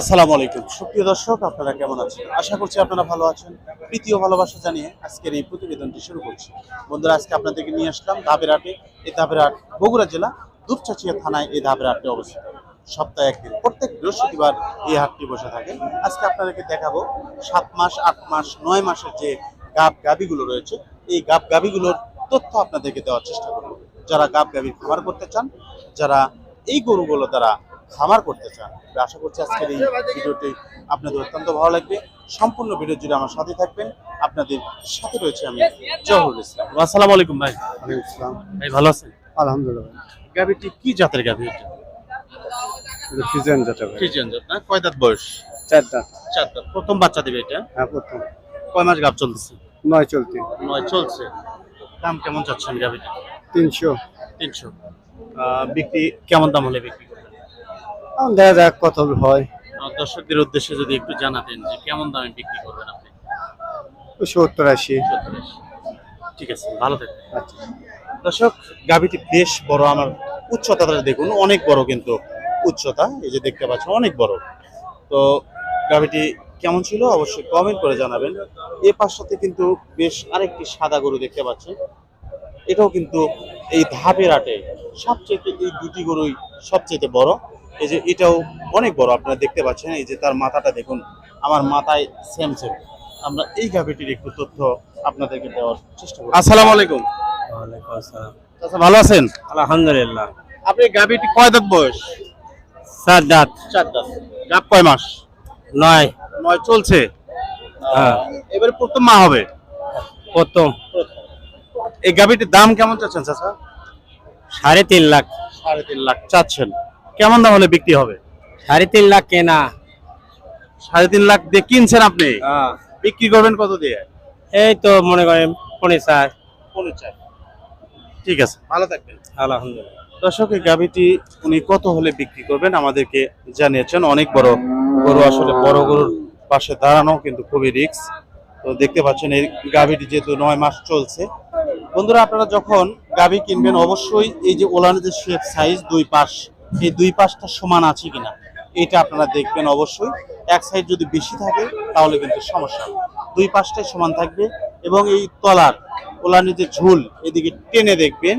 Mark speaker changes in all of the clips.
Speaker 1: আসসালামু আলাইকুম। সুপ্রিয় দর্শক, আপনারা কেমন আছেন? আশা করছি আপনারা ভালো আছেন। প্রীতি ও ভালোবাসা জানিয়ে আজকের এই প্রতিবেদনটি শুরু করছি। বন্ধুরা, আজকে আপনাদেরকে নিয়ে আসলাম ধাপের হাটে এই ধাপের হাট বগুড়া জেলা, দুপচাচিয়া থানায় এই ধাপের হাটটি অবস্থিত। সপ্তাহে একদিন, প্রত্যেক বৃহস্পতিবার এই হাটটি বসে থাকে। আজকে আপনাদেরকে দেখাবো সাত মাস, আট মাস, নয় মাসের যে গাব গাবিগুলো রয়েছে, এই গাব গাবিগুলোর তথ্য আপনাদেরকে দেওয়ার চেষ্টা করব। যারা গাব গাভীর খামার করতে চান, যারা এই গরুগুলো দ্বারা খামার করতে চান। আশা করছি আজকের এই ভিডিওটি আপনাদের অত্যন্ত ভালো লাগবে। সম্পূর্ণ ভিডিও জুড়ে আমার সাথে থাকবেন। আপনাদের সাথে রয়েছে আমি জহুরুল ইসলাম। আসসালামু আলাইকুম ভাই।
Speaker 2: ইসলাম
Speaker 1: ভাই ভালো আছেন?
Speaker 2: আলহামদুলিল্লাহ
Speaker 1: গাভীটি কি জাতের গাভী এটা?
Speaker 2: এটা ফিজেন যেটা ভাই।
Speaker 1: ফ্রিজিয়ান জাত না? কয় দাঁত বয়স?
Speaker 2: চার দাঁত।
Speaker 1: চার দাঁত। প্রথম বাচ্চা দেবে এটা?
Speaker 2: হ্যাঁ প্রথম।
Speaker 1: কয় মাস গাভ চলতেছে?
Speaker 2: নয় চলতি।
Speaker 1: নয় চলছে। দাম কেমন চাচ্ছেন গাভীটা?
Speaker 2: তিনশো।
Speaker 1: তিনশো। বিক্রি কেমন দাম হলে বিক্রি?
Speaker 2: দেখা যাক কত হয়।
Speaker 1: দর্শকদের উদ্দেশ্যে যদি একটু জানাতেন যে কেমন দামে বিক্রি করবেন আপনি?
Speaker 2: সত্তর আশি।
Speaker 1: ঠিক আছে ভালো থাকবেন।
Speaker 2: আচ্ছা।
Speaker 1: দর্শক গাভীটি বেশ বড় আমার উচ্চতাটা দেখুন অনেক বড় কিন্তু উচ্চতা এই যে দেখতে পাচ্ছেন অনেক বড়। তো গাভীটি কেমন ছিল অবশ্যই কমেন্ট করে জানাবেন। এ পাশটাতে কিন্তু বেশ আরেকটি সাদা গরু দেখতে পাচ্ছেন। এটাও কিন্তু এই ধাপের আটে সবচেয়ে এই দুটি গরুই সবচেয়ে বড়। এই যে এটাও অনেক বড় আপনারা দেখতে পাচ্ছেন এই যে তার মাথাটা দেখুন আমার মাথায় সেম সেম আমরা এই গাভীটির একটু তথ্য আপনাদেরকে দেওয়ার চেষ্টা করি আসসালামু আলাইকুম। ওয়ালাইকুম আসসালাম। আচ্ছা ভালো আছেন?
Speaker 2: আলহামদুলিল্লাহ।
Speaker 1: আপনি গাভীটি কয় দাঁত বয়স?
Speaker 2: চার দাঁত।
Speaker 1: চার দাঁত। গাব কয় মাস?
Speaker 2: নয়।
Speaker 1: নয় চলছে?
Speaker 2: হ্যাঁ।
Speaker 1: এবারে প্রথম মা হবে?
Speaker 2: প্রথম।
Speaker 1: এই গাভীটির দাম কেমন চাচ্ছেন চাচা?
Speaker 2: সাড়ে তিন লাখ।
Speaker 1: সাড়ে তিন লাখ চাচ্ছেন। কেমন দাম হলে বিক্রি হবে?
Speaker 2: সাড়ে তিন লাখ কেনা।
Speaker 1: সাড়ে তিন লাখ দিয়ে কিনছেন আপনি?
Speaker 2: হ্যাঁ।
Speaker 1: বিক্রি করবেন কত দিয়ে?
Speaker 2: এই তো মনে করেন পনেরো চার।
Speaker 1: পনেরো চার। ঠিক আছে ভালো থাকবেন।
Speaker 2: আলহামদুলিল্লাহ।
Speaker 1: দর্শক এই গাভীটি উনি কত হলে বিক্রি করবেন আমাদেরকে জানিয়েছেন। অনেক বড় গরু আসলে বড় গরুর পাশে দাঁড়ানো কিন্তু খুবই রিস্ক। তো দেখতে পাচ্ছেন এই গাভীটি যেহেতু নয় মাস চলছে। বন্ধুরা আপনারা যখন গাভী কিনবেন অবশ্যই এই যে ওলানের যে শেপ সাইজ দুই পাশ এই দুই পাশটা সমান আছে কিনা, এটা আপনারা দেখবেন অবশ্যই। এক সাইড যদি বেশি থাকে, তাহলে কিন্তু সমস্যা দুই পাশটাই সমান থাকবে এবং এই তলার, ওলানের যে ঝুল, এদিকে টেনে দেখবেন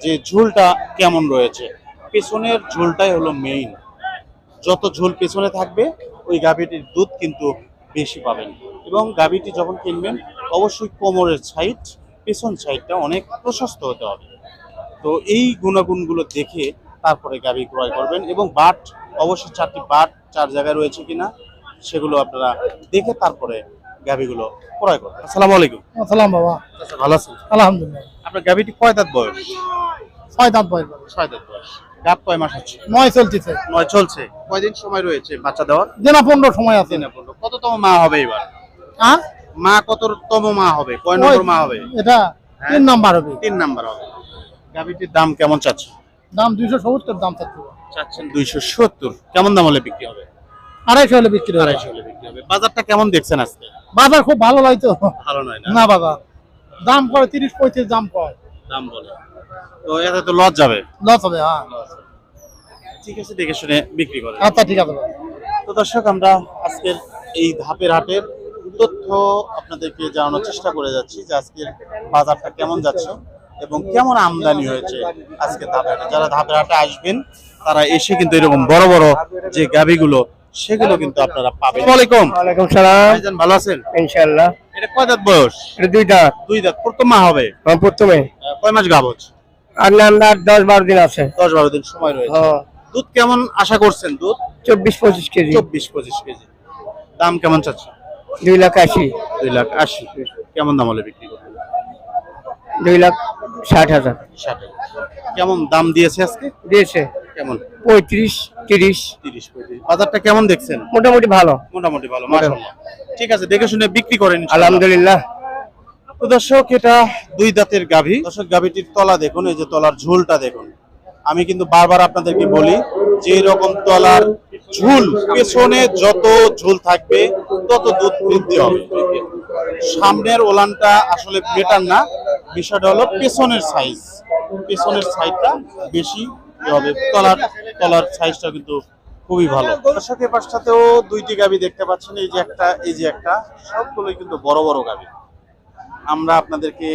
Speaker 1: যে ঝুলটা কেমন রয়েছে। পেছনের ঝুলটাই হলো মেইন যত ঝুল পেছনে থাকবে, ওই গাভীটির দুধ কিন্তু বেশি পাবেন। এবং গাভীটি যখন কিনবেন, অবশ্যই কোমরের সাইড পেছন সাইডটা অনেক প্রশস্ত হতে হবে। তো এই গুণাগুণগুলো দেখে তারপরে গাভী ক্রয় করবেন এবং বাট অবশ্যই চারটি বাট চার জায়গায় রয়েছে কিনা সেগুলো আপনারা দেখে তারপরে গাভীগুলো ক্রয় করবেন। আসসালামু আলাইকুম।
Speaker 3: আসসালাম বাবা।
Speaker 1: আচ্ছা ভালো আছেন?
Speaker 3: আলহামদুলিল্লাহ।
Speaker 1: আপনার গাভীটি কয় দাঁত বয়স?
Speaker 3: ছয় দাঁত বয়স।
Speaker 1: ছয় দাঁত বয়স। গাভ কয় মাস হচ্ছে?
Speaker 3: নয় চলতেছে।
Speaker 1: নয় চলছে। কয়দিন সময় রয়েছে বাচ্চা দেওয়ার?
Speaker 3: দিনা পনেরো সময় আছে।
Speaker 1: দিনে পনেরো। কততম মা হবে এবার?
Speaker 3: হ্যাঁ?
Speaker 1: মা কততম মা হবে? কয় নম্বর মা হবে?
Speaker 3: এটা তিন নাম্বার হবে।
Speaker 1: তিন নাম্বার হবে। গাভীটির দাম কেমন চাচ্ছে?
Speaker 3: দাম দুইশো সত্তর দাম চাচ্ছে।
Speaker 1: চাচ্ছেন দুইশো সত্তর। কেমন দাম হলে বিক্রি হবে?
Speaker 3: আড়াইশো হলে বিক্রি হবে।
Speaker 1: আড়াইশো হলে বিক্রি হবে। বাজারটা কেমন দেখছেন আজকে?
Speaker 3: বাজার খুব ভালো লাগতো
Speaker 1: ভালো নয় না?
Speaker 3: বাবা দাম করে তিরিশ পঁয়ত্রিশ দাম কয়
Speaker 1: দাম বলে। তো এতে তো লস যাবে।
Speaker 3: লস হবে হ্যাঁ।
Speaker 1: ঠিক আছে দেখে শুনে বিক্রি করে
Speaker 3: আচ্ছা ঠিক আছে।
Speaker 1: তো দর্শক আমরা আজকের এই ধাপের হাটের তথ্য আপনাদেরকে জানানোর চেষ্টা করে যাচ্ছি যে আজকের বাজারটা কেমন যাচ্ছে। এবং কেমন আমদানি হয়েছে আজকে ধাপের হাটে। যারা ধাপের হাটে আসবেন তারা এসে কিন্তু এরকম বড় বড় যে গাবিগুলো সেগুলো কিন্তু আপনারা পাবেন। আলাইকুম।
Speaker 2: ওয়ালাইকুম সালাম।
Speaker 1: ভাইজান ভালো আছেন?
Speaker 2: ইনশাল্লাহ
Speaker 1: এটা কয় দাঁত বয়স?
Speaker 2: এটা দুই দাঁত।
Speaker 1: দুই দাঁত। প্রথম মা হবে?
Speaker 2: আমার প্রথমে।
Speaker 1: কয় মাস গাব হচ্ছে
Speaker 2: আর দশ বারো দিন আছে।
Speaker 1: দশ বারো দিন সময় রয়েছে।
Speaker 2: হ্যাঁ।
Speaker 1: দুধ কেমন আশা করছেন দুধ?
Speaker 2: চব্বিশ পঁচিশ কেজি।
Speaker 1: চব্বিশ পঁচিশ কেজি। দাম কেমন চাচ্ছে
Speaker 2: দুই লাখ আশি।
Speaker 1: দুই লাখ আশি। কেমন দাম হলে বিক্রি করবেন?
Speaker 2: দুই লাখ ষাট হাজার।
Speaker 1: ষাট কেমন দাম দিয়েছে আজকে?
Speaker 2: দিয়েছে।
Speaker 1: কেমন?
Speaker 2: পঁয়ত্রিশ তিরিশ।
Speaker 1: তিরিশ পঁয়ত্রিশ। বাজারটা কেমন দেখছেন?
Speaker 2: মোটামুটি ভালো।
Speaker 1: মোটামুটি ভালো মাশাআল্লাহ। ঠিক আছে দেখে শুনে বিক্রি করেন
Speaker 2: আলহামদুলিল্লাহ।
Speaker 1: তো দর্শক এটা দুই দাঁতের গাভী। দর্শক গাভীটির তলা দেখুন এই যে তলার ঝুলটা দেখুন। আমি কিন্তু বারবার আপনাদেরকে বলি যে এরকম তলার ঝুল, পেছনে যত ঝুল থাকবে, তত দুধ বৃদ্ধি হবে। সামনের ওলানটা আসলে বেটার না, বিষয়টা হলো পেছনের সাইজ পেছনের সাইজটা বেশি হবে। তলার তলার সাইজটা কিন্তু খুবই ভালো। এ পাশটাতেও দুইটি গাবি দেখতে পাচ্ছেন। এই যে একটা, এই যে একটা, সবগুলোই কিন্তু বড় বড় গাবি। আমরা আপনাদেরকে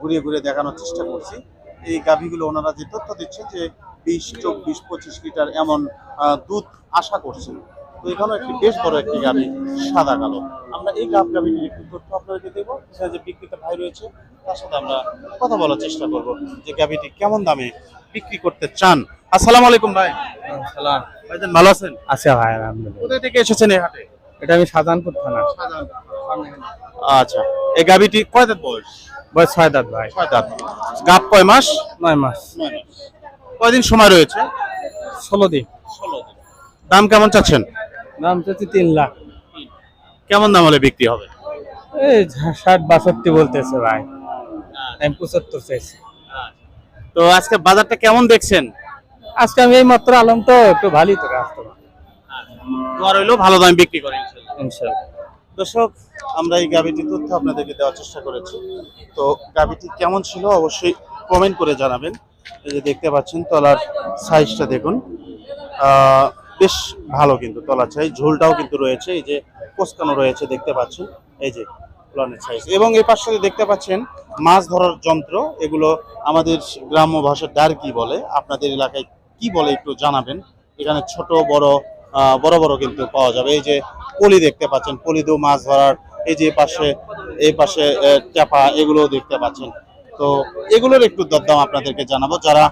Speaker 1: ঘুরিয়ে ঘুরিয়ে দেখানোর চেষ্টা করছি। এই গাভিগুলো ওনারা যে তথ্য দিচ্ছে যে বিশ চব্বিশ পঁচিশ লিটার এমন দুধ আশা করছেন তো এখানে একটি বেশ বড় একটি গাভি সাদা কালো। আমরা এই গাভ গাভিটির একটু তথ্য আপনাদেরকে দেবো। এখানে যে বিক্রেতা ভাই রয়েছে তার সাথে আমরা কথা বলার চেষ্টা করব যে গাভিটি কেমন দামে বিক্রি করতে চান। আসসালামু আলাইকুম ভাই।
Speaker 2: সালাম
Speaker 1: ভাইজান ভালো আছেন?
Speaker 2: আচ্ছা ভাই আলহামদুলিল্লাহ।
Speaker 1: কোথায় থেকে এসেছেন এই হাটে?
Speaker 2: এটা আমি সাধারণপুর থানা।
Speaker 1: আচ্ছা এই গাভিটি কয় দাঁত বয়স?
Speaker 2: বয়স ছয় দাঁত ভাই।
Speaker 1: ছয় দাঁত। গাভ কয় মাস।
Speaker 2: নয় মাস।
Speaker 1: কয়দিন সময় রয়েছে?
Speaker 2: ষোলো দিন।
Speaker 1: দাম কেমন চাচ্ছেন?
Speaker 2: দাম চাচ্ছি তিন লাখ।
Speaker 1: কেমন দাম হলে বিক্রি হবে?
Speaker 2: এই ষাট বাষট্টি বলতেছে ভাই। আমি পঁচাত্তর চাইছি।
Speaker 1: তো আজকে বাজারটা কেমন দেখছেন?
Speaker 2: আজকে আমি এই মাত্র আলম তো একটু ভালোই তো কাস্টমার
Speaker 1: তোমার হইল ভালো দামে বিক্রি করে ইনশাল্লাহ। দর্শক আমরা এই গাবিটির তথ্য আপনাদেরকে দেওয়ার চেষ্টা করেছি। তো গাবিটি কেমন ছিল অবশ্যই কমেন্ট করে জানাবেন। এই যে দেখতে পাচ্ছেন, তলার সাইজটা দেখুন। বেশ ভালো কিন্তু তলার সাইজ ঝোলটাও কিন্তু রয়েছে, এই যে কোসকানো রয়েছে দেখতে পাচ্ছেন। এই যে প্লানের সাইজ এবং এই পাশে দেখতে পাচ্ছেন, মাছ ধরার যন্ত্র, এগুলো আমাদের গ্রাম্য ভাষায় ডার কি বলে? আপনাদের এলাকায় কি বলে একটু জানাবেন? এখানে ছোট, বড় বড় বড় কিন্তু পাওয়া যাবে। এই যে পলি দেখতে পাচ্ছেন পলি দিয়েও মাছ ধরার, এই যে পাশে এই পাশে চাপা এগুলো দেখতে পাচ্ছেন। তো এগুলোর একটু দরদাম আপনাদেরকে জানাব যারা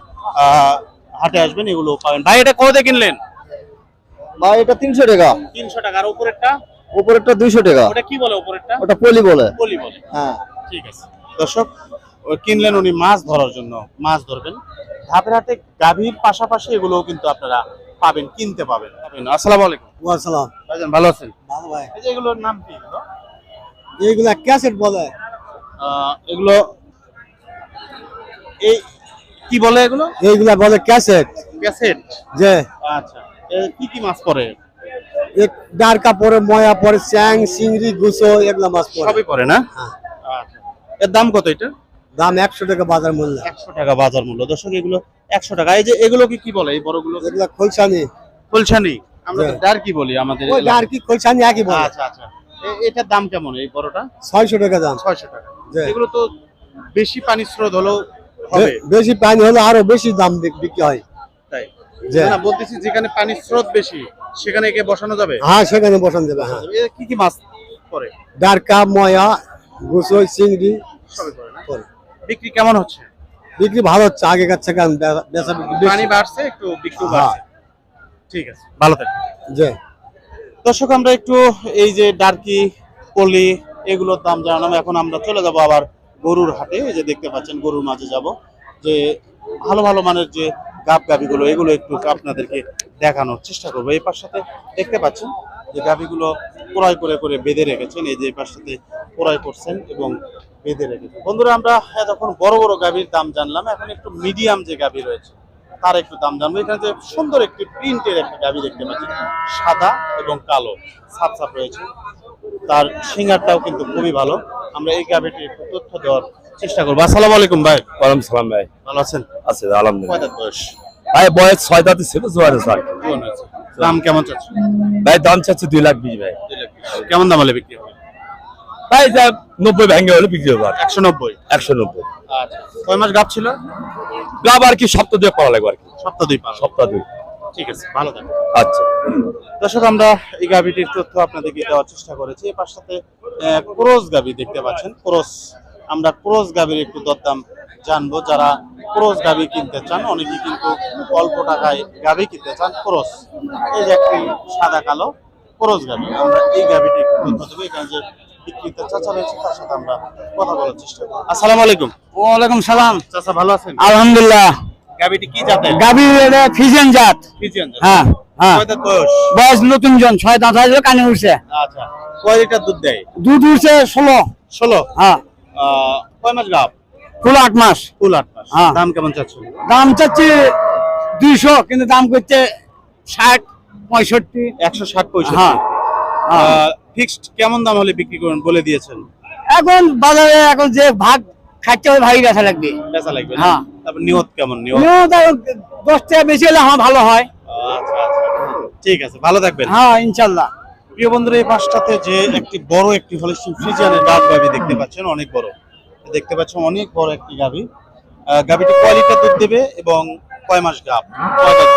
Speaker 1: হাটে আসবেন এগুলো পাবেন। ভাই এটা কত দিয়ে কিনলেন?
Speaker 4: ভাই এটা তিনশো টাকা।
Speaker 1: তিনশো টাকার উপরেরটা?
Speaker 4: উপরেরটা দুইশো টাকা।
Speaker 1: ওটা কি বলে উপরেরটা?
Speaker 4: ওটা পলি বলে।
Speaker 1: পলি বলে।
Speaker 4: হ্যাঁ।
Speaker 1: ঠিক আছে। দর্শক কিনলেন উনি মাছ ধরার জন্য মাছ ধরবেন। ধাপের হাতে গাভীর পাশাপাশি এগুলোও কিন্তু আপনারা পাবেন কিনতে পাবেন। আসসালামু আলাইকুম।
Speaker 4: ওয়াসালাম
Speaker 1: ভাইজান ভালো আছেন?
Speaker 4: ভালো ভাই।
Speaker 1: এই যে এগুলোর নাম কি এগুলো?
Speaker 4: এইগুলা ক্যাসেট বলে।
Speaker 1: এগুলো এই কি বলে এগুলো?
Speaker 4: এইগুলা বলে ক্যাসেট।
Speaker 1: ক্যাসেট?
Speaker 4: যে
Speaker 1: আচ্ছা। এ কি কি মাছ পড়ে?
Speaker 4: এক ডারকা পরে ময়া পরে চ্যাং চিংড়ি গুছো এগুলা মাছ পরে
Speaker 1: সবই পড়ে না?
Speaker 4: হ্যাঁ।
Speaker 1: আচ্ছা। এর দাম কত এটা?
Speaker 4: দাম একশো টাকা বাজার মূল্য।
Speaker 1: একশো টাকা বাজার মূল্য। দর্শক এগুলো একশো টাকা। এই যে এগুলো কি বলে এই বড়গুলো?
Speaker 4: এগুলা খোলসানি।
Speaker 1: ফুলছানি আমরা
Speaker 4: হ্যাঁ।
Speaker 1: ডার কি বলি আমাদের
Speaker 4: ওই ডার কি খোলসানি একই বলে।
Speaker 1: আচ্ছা আচ্ছা। এটার দাম কেমন এই বড়টা?
Speaker 4: ছয়শো টাকা দাম।
Speaker 1: ছয়শো টাকা। এগুলো তো বেশি পানি স্রোত হলেও
Speaker 4: বেশি পানি হলে আরও বেশি দাম বিক্রি হয়।
Speaker 1: তাই। না বলতেছি যেখানে পানির স্রোত বেশি সেখানে একে বসানো যাবে?
Speaker 4: হ্যাঁ সেখানে বসান হ্যাঁ।
Speaker 1: কি কি মাছ পরে
Speaker 4: ডারকা ময়া গুছো চিংড়ি
Speaker 1: পরে বিক্রি কেমন হচ্ছে?
Speaker 4: বিক্রি ভালো হচ্ছে আগেকার থেকে বেচা বিক্রি
Speaker 1: পানি বাড়ছে একটু বিক্রি
Speaker 4: হ্যাঁ।
Speaker 1: বাড়ছে। ঠিক আছে ভালো থাকবেন।
Speaker 4: যে।
Speaker 1: দর্শক আমরা একটু এই যে ডার্কি পলি এগুলোর দাম জানালাম এখন আমরা চলে যাব আবার গরুর হাটে যে দেখতে পাচ্ছেন গরুর মাঝে যাব, যে ভালো ভালো মানের যে গাব গাবিগুলো এগুলো একটু আপনাদেরকে দেখানোর চেষ্টা করব। এই পাশটাতে দেখতে পাচ্ছেন যে গাবিগুলো ক্রয় করে করে বেঁধে রেখেছেন, এই যে এই পাশটাতে ক্রয় করছেন এবং বেঁধে রেখেছেন। বন্ধুরা, আমরা এতক্ষণ বড় বড় গাবির দাম জানলাম, এখন একটু মিডিয়াম যে গাবি রয়েছে, তার একটু দাম জানব। এখানে যে সুন্দর একটি প্রিন্টের একটা গাবি দেখতে পাচ্ছি, সাদা এবং কালো, সাপ সাপ রয়েছে। তার সিঙ্গারটাও কিন্তু খুবই ভালো। আমরা এই একটু তথ্য দেওয়ার চেষ্টা করব। আসসালামু আলাইকুম ভাই।
Speaker 5: ওয়ালাইকুম সালাম ভাই।
Speaker 1: ভালো আছেন?
Speaker 5: আছে আলহামদুলিল্লাহ।
Speaker 1: বয়স?
Speaker 5: ভাই বয়স ছয় দাঁতে ছিল জোয়ারে
Speaker 1: হয়েছে দাম কেমন চাচ্ছে?
Speaker 5: ভাই দাম চাচ্ছে দুই লাখ বিশ ভাই।
Speaker 1: কেমন দাম হলে বিক্রি হবে?
Speaker 5: ভাই যা নব্বই ভেঙে হলে বিক্রি হবে
Speaker 1: একশো নব্বই?
Speaker 5: একশো নব্বই।
Speaker 1: আচ্ছা। কয় মাস গাপ ছিল?
Speaker 5: লাভ আর কি সপ্তাহ দিয়ে করা লাগবে আর কি।
Speaker 1: সপ্তাহ দুই
Speaker 5: সপ্তাহ দুই।
Speaker 1: ঠিক আছে ভালো থাকবে
Speaker 5: আচ্ছা।
Speaker 1: দর্শক আমরা এই গাভিটির তথ্য আপনাদেরকে দেওয়ার চেষ্টা করেছি। এর পাশে ক্রোজ গাভি দেখতে পাচ্ছেন। ক্রোজ আমরা ক্রোজ গাভির একটু দরদাম জানব। যারা ক্রোজ গাভি কিনতে চান অনেকেই কিন্তু অল্প টাকায় গাভি কিনতে চান। ক্রোজ এই যে একটি সাদা কালো ক্রোজ গাভি আমরা এই গাভিটি একটু তথ্য দেবো। এখানে যে বিক্রিতে চাচা রয়েছে তার সাথে আমরা কথা বলার চেষ্টা করব। আসসালামু আলাইকুম।
Speaker 2: ওয়ালাইকুম সালাম।
Speaker 1: চাচা ভালো আছেন?
Speaker 2: আলহামদুলিল্লাহ।
Speaker 1: গাভিটি কি জাতের?
Speaker 2: এটা ফিজেন জাত।
Speaker 1: ফিজিয়ান জাত।
Speaker 2: হ্যাঁ হ্যাঁ।
Speaker 1: বয়স?
Speaker 2: বয়স নতুন জন ছয় দাঁত কানে উঠছে।
Speaker 1: আচ্ছা কয় লিটার দুধ দেয়?
Speaker 2: দুধ উঠছে ষোলো।
Speaker 1: ষোলো?
Speaker 2: হ্যাঁ।
Speaker 1: কয় মাস
Speaker 2: ফুল আট মাস।
Speaker 1: ফুল আট মাস।
Speaker 2: হ্যাঁ।
Speaker 1: দাম কেমন চাচ্ছ
Speaker 2: দাম চাচ্ছি দুইশো কিন্তু দাম করছে ষাট পঁয়ষট্টি।
Speaker 1: একশো ষাট পয়সা
Speaker 2: হ্যাঁ। হ্যাঁ।
Speaker 1: ফিক্সড কেমন দাম হলে বিক্রি করবেন বলে দিয়েছেন?
Speaker 2: এখন বাজারে এখন যে ভাগ খাচ্ছে ওই ভাগই বেচা লাগবে।
Speaker 1: বেচা লাগবে
Speaker 2: হ্যাঁ।
Speaker 1: তারপর নিয়ত কেমন? নিয়ত?
Speaker 2: নিয়েও তার দশ টাকা বেশি হলে আমার ভালো হয়।
Speaker 1: আচ্ছা আচ্ছা। ঠিক আছে ভালো থাকবেন।
Speaker 2: হ্যাঁ ইনশাল্লাহ।
Speaker 1: প্রিয় বন্ধুরা এই পাশটাতে যে একটি বড় একটি হলিস্টিন ফ্রিজিয়ানের গাব গাবি দেখতে পাচ্ছেন অনেক বড়। দেখতে পাচ্ছেন অনেক বড় একটি গাবি গাবিটি কয় লিটার দুধ দেবে এবং কয় মাস কয়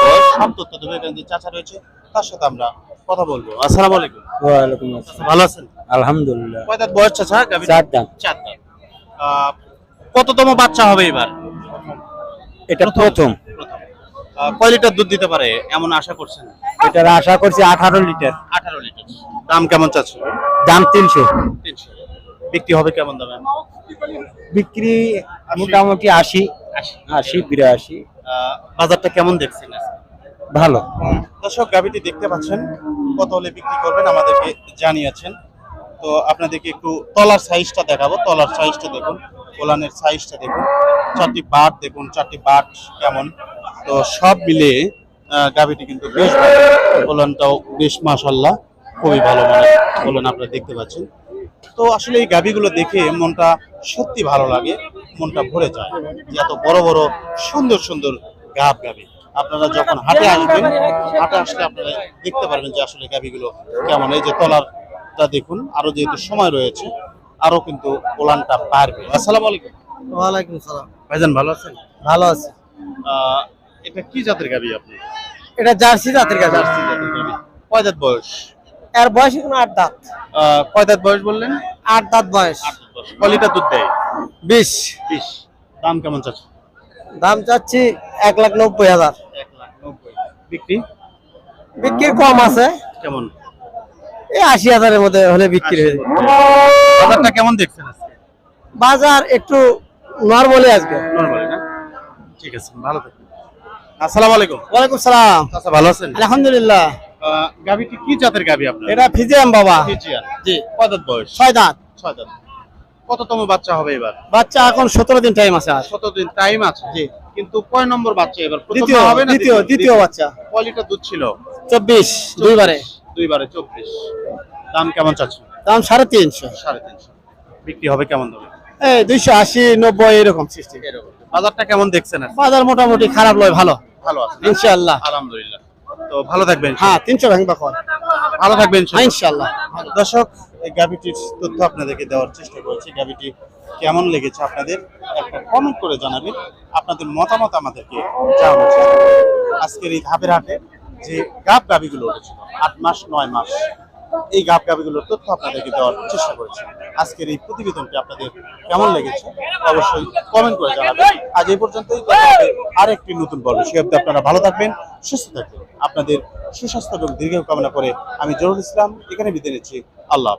Speaker 1: বয়স সব তথ্য দেবে এখানে যে চাচা রয়েছে। তার সাথে আমরা কথা বলব। আসসালামু আলাইকুম।
Speaker 2: ওয়ালাইকুম আসসালাম।
Speaker 1: ভালো আছেন?
Speaker 2: আলহামদুলিল্লাহ।
Speaker 1: কয় দাঁত বয়স চাচা? গাবি
Speaker 2: চার দাঁত।
Speaker 1: চার দাঁত। আহ, কততম বাচ্চা হবে এবার?
Speaker 2: এটা প্রথম।
Speaker 1: কয় লিটার দুধ দিতে পারে এমন আশা করছেন?
Speaker 2: এটার আশা করছি আঠারো লিটার।
Speaker 1: আঠারো লিটার। দাম কেমন চাচ্ছে
Speaker 2: দাম তিনশো।
Speaker 1: তিনশো। বিক্রি হবে কেমন দামে?
Speaker 2: বিক্রি মোটামুটি আশি। আশি। বিরাশি।
Speaker 1: বাজারটা কেমন দেখছেন
Speaker 2: ভালো।
Speaker 1: দর্শক গাভিটি দেখতে পাচ্ছেন কত হলে বিক্রি করবেন আমাদেরকে জানিয়েছেন। তো আপনাদেরকে একটু তলার সাইজটা দেখাবো। তলার সাইজটা দেখুন। কোলানের সাইজটা দেখুন, চারটি বাট দেখুন, চারটি বাট কেমন। তো সব মিলে গাভিটি কিন্তু বেশ ভালো। কোলানটাও বেশ মাশাল্লাহ, খুবই ভালো মানে কোলান আপনারা দেখতে পাচ্ছেন। তো আসলে এই গাভিগুলো দেখে মনটা সত্যি ভালো লাগে, মনটা ভরে যায় যে এত বড় বড়, সুন্দর সুন্দর গাভ গাভি। আপনারা যখন হাটে আসবেন, হাটে আসলে আপনারা দেখতে পারবেন যে আসলে গাভিগুলো কেমন। এই যে তলারটা দেখুন, আরও যেহেতু সময় রয়েছে আরও কিন্তু ওলানটা পারবে আসসালামু আলাইকুম।
Speaker 4: ওয়ালাইকুম সালাম।
Speaker 1: ভাইজান ভালো আছেন?
Speaker 4: ভালো আছে।
Speaker 1: এটা কি জাতের গাভি আপনি?
Speaker 4: এটা জার্সি জাতের গাছ
Speaker 1: জার্সি জাতের গাভি কয় দাঁত বয়স?
Speaker 4: এর বয়স এখন আট দাঁত।
Speaker 1: কয় দাঁত বয়স বললেন?
Speaker 4: আট দাঁত বয়স।
Speaker 1: কয় লিটার দুধ দেয়?
Speaker 4: বিশ।
Speaker 1: বিশ। দাম কেমন চাচ্ছে
Speaker 4: দাম চাচ্ছি এক লাখ নব্বই হাজার।
Speaker 1: এক লাখ নব্বই। বিক্রি?
Speaker 4: বিক্রির কম আছে।
Speaker 1: কেমন?
Speaker 4: এই আশি হাজারের মধ্যে হলে বিক্রি হয়ে যাবে।
Speaker 1: কেমন দেখছেন আজকে?
Speaker 4: বাজার একটু নর্মালি আসবে
Speaker 1: নরমালি না? ঠিক আছে ভালো থাকবেন আসসালামু আলাইকুম।
Speaker 4: ওয়ালাইকুম সালাম।
Speaker 1: আচ্ছা ভালো আছেন?
Speaker 4: আলহামদুলিল্লাহ।
Speaker 1: গাভীটি কি জাতের গাভী আপনার?
Speaker 4: এটা ফিজিয়াম বাবা।
Speaker 1: ফিজিয়ান জি। কয় দাঁত বয়স?
Speaker 4: ছয় দাঁত।
Speaker 1: ছয় দাঁত। কততম বাচ্চা হবে এবার?
Speaker 4: বাচ্চা এখন সতেরো দিন টাইম আছে
Speaker 1: কত দিন টাইম আছে। জি। কিন্তু কয় নম্বর বাচ্চা এবার? প্রথম
Speaker 4: দ্বিতীয়
Speaker 1: হবে না
Speaker 4: দ্বিতীয় দ্বিতীয়? বাচ্চা।
Speaker 1: কয় লিটার দুধ ছিল?
Speaker 4: চব্বিশ দুইবারে।
Speaker 1: দুইবারে চব্বিশ। দাম কেমন চাচ্ছেন?
Speaker 4: দাম সাড়ে তিনশো।
Speaker 1: সাড়ে তিনশো। বিক্রি হবে কেমন দামে?
Speaker 4: এই দুইশো আশি নব্বই এরকম সিস্টেম।
Speaker 1: এরকম। বাজারটা কেমন দেখছেন?
Speaker 4: বাজার মোটামুটি খারাপ লয় ভালো।
Speaker 1: ভালো আছে?
Speaker 4: ইনশাআল্লাহ।
Speaker 1: আলহামদুলিল্লাহ। তো ভালো থাকবেন
Speaker 4: হ্যাঁ তিনশো ভাঙবা কর।
Speaker 1: ভালো থাকবেন
Speaker 4: হ্যাঁ ইনশাআল্লাহ।
Speaker 1: দর্শক এই গাভিটির তথ্য আপনাদেরকে দেওয়ার চেষ্টা করেছি। গাভিটি কেমন লেগেছে আপনাদের একটা কমেন্ট করে জানাবেন। আপনাদের মতামত আমাদেরকে জানানোর চেষ্টা আজকের এই ধাপের হাটে যে গাব গাভিগুলো উঠেছিল আট মাস নয় মাস এই গাব গাভিগুলোর তথ্য আপনাদেরকে দেওয়ার চেষ্টা করেছি। আজকের এই প্রতিবেদনটি আপনাদের কেমন লেগেছে অবশ্যই কমেন্ট করে জানাবেন। আজ এই পর্যন্তই। আর একটি নতুন পর্ব। সে অব্দি আপনারা ভালো থাকবেন, সুস্থ থাকবেন। আপনাদের সুস্বাস্থ্য এবং দীর্ঘ কামনা করে আমি জরুল ইসলাম, এখানে বিদায় নিচ্ছি। আল্লাহ।